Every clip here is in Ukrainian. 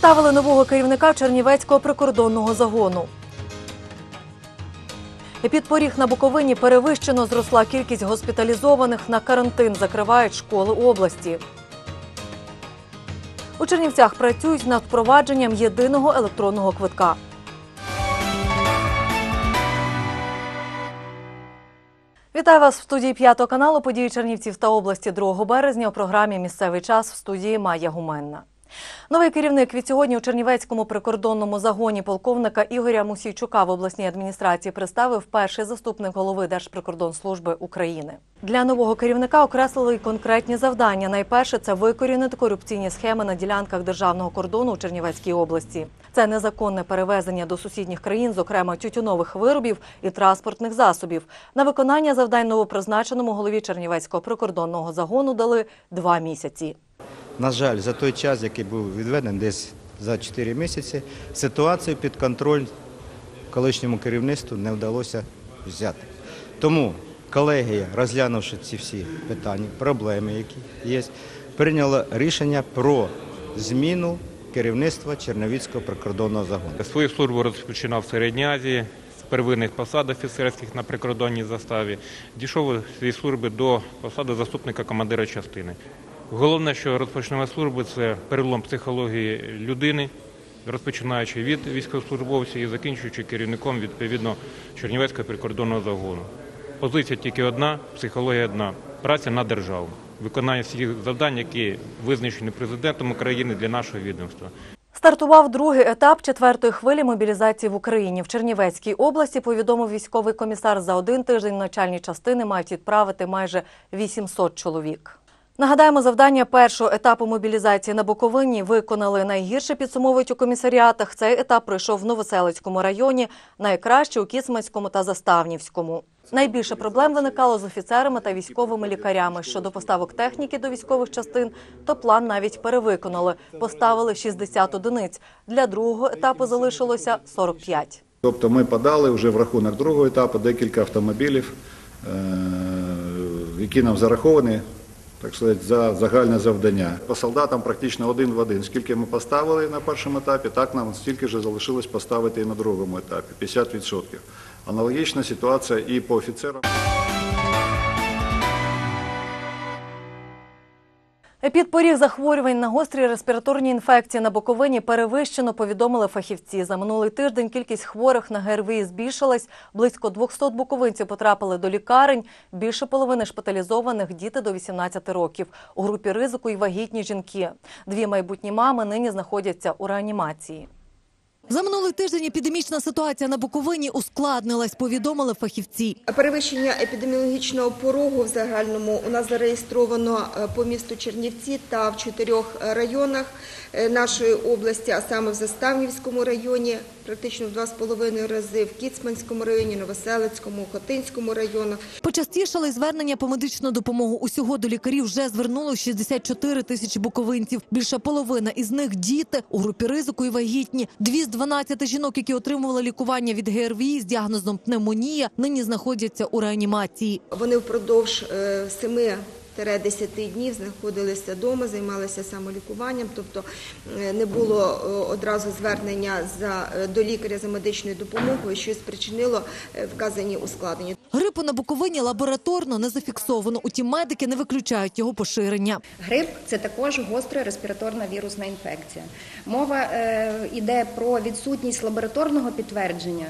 Представили нового керівника Чернівецького прикордонного загону. Під поріг на Буковині перевищено зросла кількість госпіталізованих на карантин. Закривають школи області. У Чернівцях працюють над впровадженням єдиного електронного квитка. Вітаю вас в студії п'ятого каналу. Події Чернівців та області 2 березня у програмі Місцевий час в студії Майя Гуменна. Новий керівник від сьогодні у Чернівецькому прикордонному загоні полковника Ігоря Мусійчука в обласній адміністрації представив перший заступник голови Держприкордонслужби України. Для нового керівника окреслили й конкретні завдання. Найперше це викорінити корупційні схеми на ділянках державного кордону у Чернівецькій області. Це незаконне перевезення до сусідніх країн, зокрема тютюнових виробів і транспортних засобів. На виконання завдань новопризначеному голові Чернівецького прикордонного загону дали два місяці. На жаль, за той час, який був відведений, десь за 4 місяці, ситуацію під контроль колишньому керівництву не вдалося взяти. Тому колегія, розглянувши ці всі питання, проблеми, які є, прийняла рішення про зміну керівництва Черновіцького прикордонного загону. Свою службу розпочинав в Середній Азії первинних посад офіцерських на прикордонній заставі. Дійшов своїй служби до посади заступника командира частини. Головне, що розпочнемо служби, це перелом психології людини, розпочинаючи від військовослужбовців і закінчуючи керівником відповідно Чернівецького прикордонного загону. Позиція тільки одна, психологія одна праця на державу, виконання всіх завдань, які визначені президентом України для нашого відомства. Стартував другий етап четвертої хвилі мобілізації в Україні. В Чернівецькій області повідомив військовий комісар за один тиждень начальні частини мають відправити майже 800 чоловік. Нагадаємо, завдання першого етапу мобілізації на Буковині виконали найгірше підсумовують у комісаріатах. Цей етап пройшов в Новоселицькому районі, найкраще у Кіцманському та Заставнівському. Найбільше проблем виникало з офіцерами та військовими лікарями. Щодо поставок техніки до військових частин, то план навіть перевиконали. Поставили 60 одиниць. Для другого етапу залишилося 45. Тобто ми подали вже в рахунок другого етапу декілька автомобілів, е, які нам зараховані так сказати, за загальне завдання. По солдатам практично один в один. Скільки ми поставили на першому етапі, так нам стільки ж залишилось поставити і на другому етапі 50%. Аналогічна ситуація і по офіцерам. Під поріг захворювань на гострі респіраторні інфекції на Буковині перевищено, повідомили фахівці. За минулий тиждень кількість хворих на ГРВІ збільшилась. Близько 200 буковинців потрапили до лікарень. Більше половини шпиталізованих – діти до 18 років. У групі ризику й вагітні жінки. Дві майбутні мами нині знаходяться у реанімації. За минулий тиждень епідемічна ситуація на Буковині ускладнилась, повідомили фахівці. Перевищення епідеміологічного порогу в загальному у нас зареєстровано е, по місту Чернівці та в чотирьох е, районах нашої області, а саме в Заставнівському районі, практично в два з половиною рази, в Кіцманському районі, Новоселицькому, Хотинському районах. Почастішали звернення по медичну допомогу. Усього до лікарів вже звернуло 64 тисячі буковинців. Більша половина із них діти у групі ризику і вагітні. Дві з 12 жінок, які отримували лікування від ГРВІ з діагнозом пневмонія, нині знаходяться у реанімації. Вони впродовж е, семи 10 днів знаходилися вдома, займалися самолікуванням, тобто е, не було е, одразу звернення за, е, до лікаря за медичною допомогою, що спричинило вказані ускладнення. Грипу на Буковині лабораторно не зафіксовано. Утім, медики не виключають його поширення. Грип це також гостра респіраторна вірусна інфекція. Мова е, йде про відсутність лабораторного підтвердження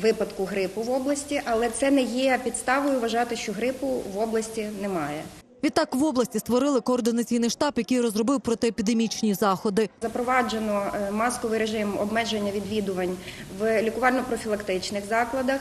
випадку грипу в області, але це не є підставою вважати, що грипу в області немає. Відтак в області створили координаційний штаб, який розробив протиепідемічні заходи. Запроваджено е, масковий режим обмеження відвідувань в лікувально-профілактичних закладах,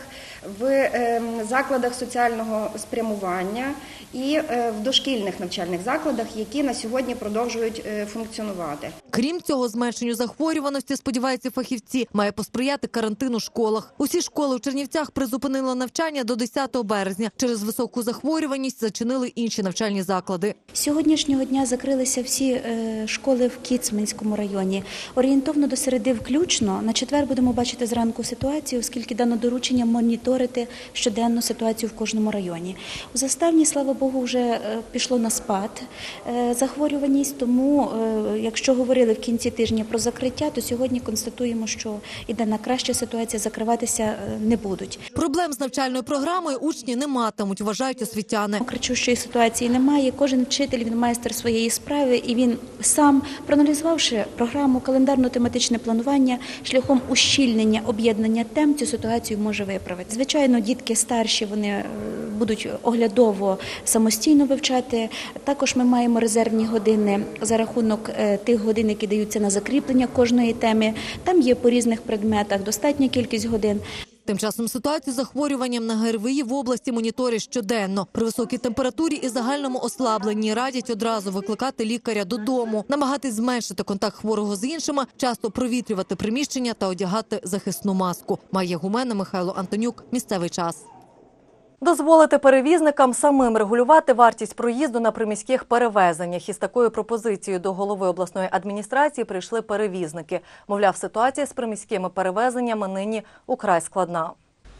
в е, закладах соціального спрямування і е, в дошкільних навчальних закладах, які на сьогодні продовжують е, функціонувати. Крім цього, зменшенню захворюваності, сподіваються фахівці, має посприяти карантин у школах. Усі школи у Чернівцях призупинили навчання до 10 березня. Через високу захворюваність зачинили інші навчальні заклади. Сьогоднішнього дня закрилися всі е, школи в Кіцманському районі. Орієнтовно до середи включно. На четвер будемо бачити зранку ситуацію, оскільки дано доручення моніторити щоденну ситуацію в кожному районі. У заставні, слава Богу, вже е, пішло на спад е, захворюваність. Тому, якщо говорили в кінці тижня про закриття, то сьогодні констатуємо, що іде на краща ситуація, закриватися е, не будуть. Проблем з навчальною програмою учні не матимуть, вважають освітяни. Кричущої ситуації немає. Кожен вчитель він майстер своєї справи, і він сам, проаналізувавши програму календарно-тематичне планування шляхом ущільнення об'єднання тем, цю ситуацію може виправити. Звичайно, дітки старші вони е, будуть оглядово самостійно вивчати. Також ми маємо резервні години за рахунок е, тих годин, які даються на закріплення кожної теми. Там є по різних предметах достатня кількість годин. Тим часом ситуацію з захворюванням на ГРВІ в області моніторять щоденно. При високій температурі і загальному ослабленні радять одразу викликати лікаря додому, намагатись зменшити контакт хворого з іншими, часто провітрювати приміщення та одягати захисну маску. Має гумена Михайло Антонюк. Місцевий час. Дозволити перевізникам самим регулювати вартість проїзду на приміських перевезеннях. Із такою пропозицією до голови обласної адміністрації прийшли перевізники. Мовляв, ситуація з приміськими перевезеннями нині украй складна.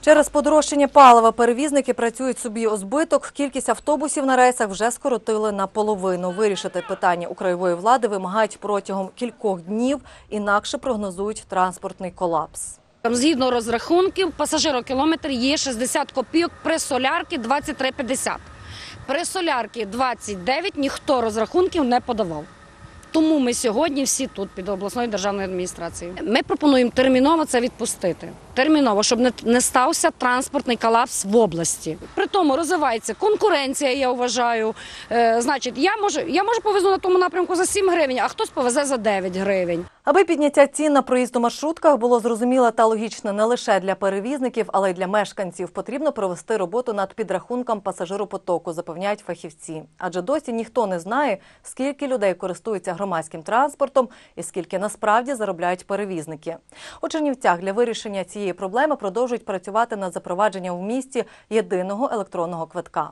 Через подорожчання палива перевізники працюють собі у збиток. Кількість автобусів на рейсах вже скоротили наполовину. Вирішити питання у краєвої влади вимагають протягом кількох днів, інакше прогнозують транспортний колапс. Згідно розрахунків, пасажирокілометр є 60 копійок, при солярки 23,50. При солярки 29 ніхто розрахунків не подавав. Тому ми сьогодні всі тут під обласною державною адміністрацією. Ми пропонуємо терміново це відпустити. Терміново, щоб не, не стався транспортний колапс в області. При тому розвивається конкуренція, я вважаю. Е, значить, я можу, я можу повезу на тому напрямку за 7 гривень, а хтось повезе за 9 гривень. Аби підняття цін на проїзд у маршрутках було зрозуміле та логічне не лише для перевізників, але й для мешканців, потрібно провести роботу над підрахунком пасажиропотоку, запевняють фахівці. Адже досі ніхто не знає, скільки людей користуються громадським транспортом і скільки насправді заробляють перевізники. У Чернівцях для вирішення цієї проблеми продовжують працювати над запровадженням в місті єдиного електронного квитка.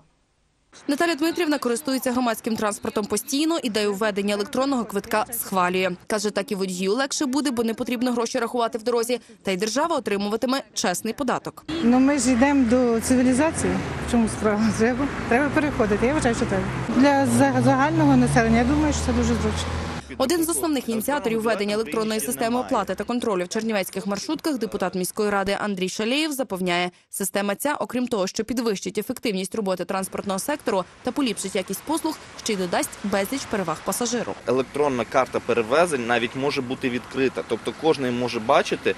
Наталя Дмитрівна користується громадським транспортом постійно. Ідею введення електронного квитка схвалює. Каже, так і водію легше буде, бо не потрібно гроші рахувати в дорозі. Та й держава отримуватиме чесний податок. Ну ми ж йдемо до цивілізації. В чому справа? Треба, треба переходити. Я вважаю, що треба. Для загального населення я думаю, що це дуже зручно. Один з основних ініціаторів введення електронної системи оплати та контролю в чернівецьких маршрутках, депутат міської ради Андрій Шалєєв, запевняє, система ця, окрім того, що підвищить ефективність роботи транспортного сектору та поліпшить якість послуг, ще й додасть безліч переваг пасажиру. електронна карта перевезень навіть може бути відкрита. Тобто кожен може бачити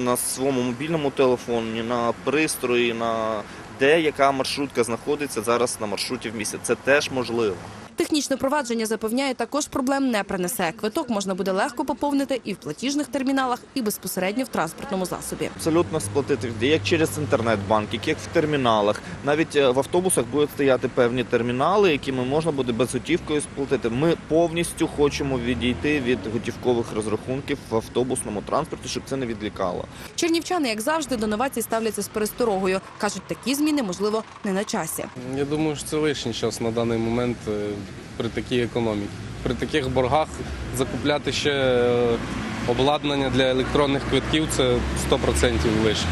на своєму мобільному телефоні, на пристрої, на де яка маршрутка знаходиться зараз на маршруті в місті. Це теж можливо. Технічне провадження запевняє, також проблем не принесе. Квиток можна буде легко поповнити і в платіжних терміналах, і безпосередньо в транспортному засобі. Абсолютно сплатити як через інтернет-банк, як в терміналах. Навіть е, в автобусах будуть стояти певні термінали, якими можна буде безготівкою сплатити. Ми повністю хочемо відійти від готівкових розрахунків в автобусному транспорті, щоб це не відлікало. Чернівчани, як завжди, до новацій ставляться з пересторогою. кажуть, такі зміни можливо не на часі. Я думаю, що це лишній час на даний момент е, при такій економіці. При таких боргах закупляти ще е, обладнання для електронних квитків це 100% вище.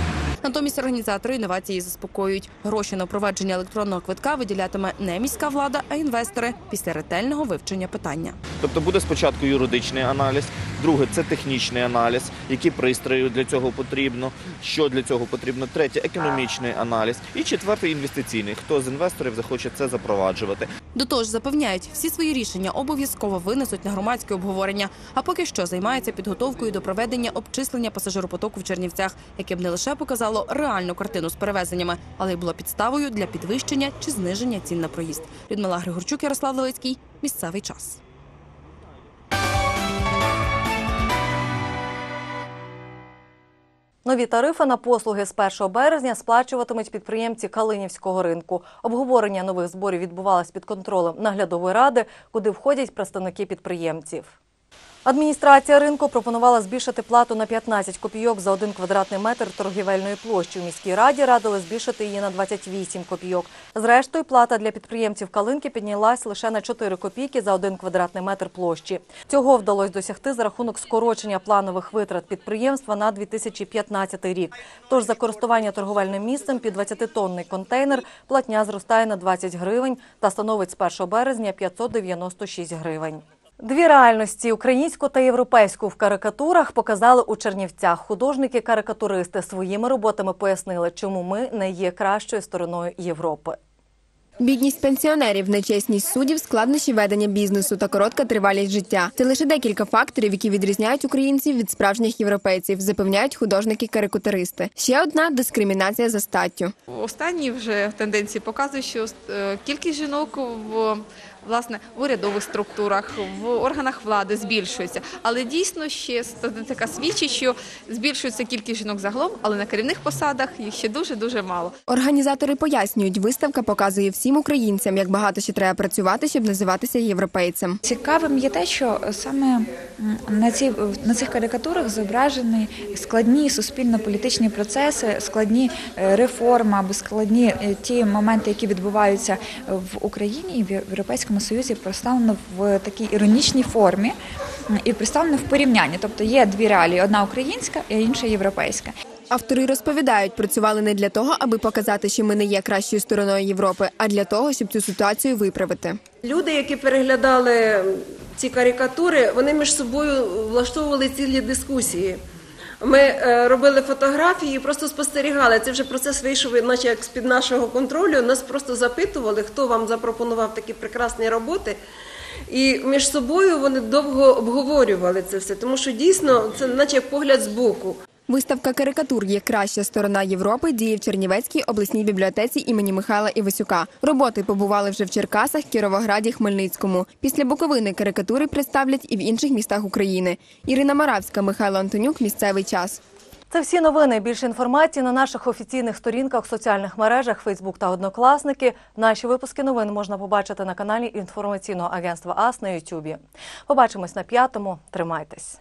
Натомість організатори інновації заспокоюють. Гроші на провадження електронного квитка виділятиме не міська влада, а інвестори після ретельного вивчення питання. Тобто буде спочатку юридичний аналіз, друге це технічний аналіз, які пристрої для цього потрібно, що для цього потрібно. Третє економічний аналіз. І четвертий інвестиційний. Хто з інвесторів захоче це запроваджувати. До того ж, запевняють, всі свої рішення обов'язково винесуть на громадське обговорення. А поки що займаються підготовкою до проведення обчислення пасажиропотоку в Чернівцях, яке б не лише показало реальну картину з перевезеннями, але й було підставою для підвищення чи зниження цін на проїзд. Людмила Григорчук, Ярослав Левицький. Місцевий час. Нові тарифи на послуги з 1 березня сплачуватимуть підприємці Калинівського ринку. Обговорення нових зборів відбувалось під контролем наглядової ради, куди входять представники підприємців. Адміністрація ринку пропонувала збільшити плату на 15 копійок за один квадратний метр торгівельної площі. У міській раді радили збільшити її на 28 копійок. Зрештою, плата для підприємців Калинки піднялась лише на 4 копійки за один квадратний метр площі. Цього вдалося досягти за рахунок скорочення планових витрат підприємства на 2015 рік. Тож за користування торговельним місцем під 20-тонний контейнер платня зростає на 20 гривень та становить з 1 березня 596 гривень. Дві реальності українську та європейську в карикатурах показали у Чернівцях. Художники-карикатуристи своїми роботами пояснили, чому ми не є кращою стороною Європи. Бідність пенсіонерів, нечесність суддів, складнощі ведення бізнесу та коротка тривалість життя це лише декілька факторів, які відрізняють українців від справжніх європейців, запевняють художники-карикатуристи. Ще одна дискримінація за статтю. Останні вже тенденції показують, що е, кількість жінок в власне в урядових структурах, в органах влади збільшується. Але дійсно ще статистика свідчить, що збільшується кількість жінок загалом, але на керівних посадах їх ще дуже дуже мало. Організатори пояснюють, виставка показує всім українцям, як багато ще треба працювати, щоб називатися європейцем. Цікавим є те, що саме на ці на цих карикатурах зображені складні суспільно-політичні процеси, складні е, реформи або складні е, ті моменти, які відбуваються в Україні і в Європейському Союзі, представлено в такій іронічній формі і представлено в порівнянні. Тобто є дві реалії: одна українська, і інша європейська. Автори розповідають, працювали не для того, аби показати, що ми не є кращою стороною Європи, а для того, щоб цю ситуацію виправити. Люди, які переглядали ці карикатури, вони між собою влаштовували цілі дискусії. Ми е, робили фотографії, і просто спостерігали. Це вже процес вийшов, наче як з-під нашого контролю. Нас просто запитували, хто вам запропонував такі прекрасні роботи. І між собою вони довго обговорювали це все, тому що дійсно це наче погляд з збоку. Виставка карикатур є краща сторона Європи діє в Чернівецькій обласній бібліотеці імені Михайла Івасюка. Роботи побували вже в Черкасах, Кіровограді, Хмельницькому. Після Буковини карикатури представлять і в інших містах України. Ірина Маравська, Михайло Антонюк. Місцевий час. Це всі новини. Більше інформації на наших офіційних сторінках в соціальних мережах Фейсбук та Однокласники. Наші випуски новин можна побачити на каналі інформаційного агентства АС на Ютубі. Побачимось на п'ятому. Тримайтесь.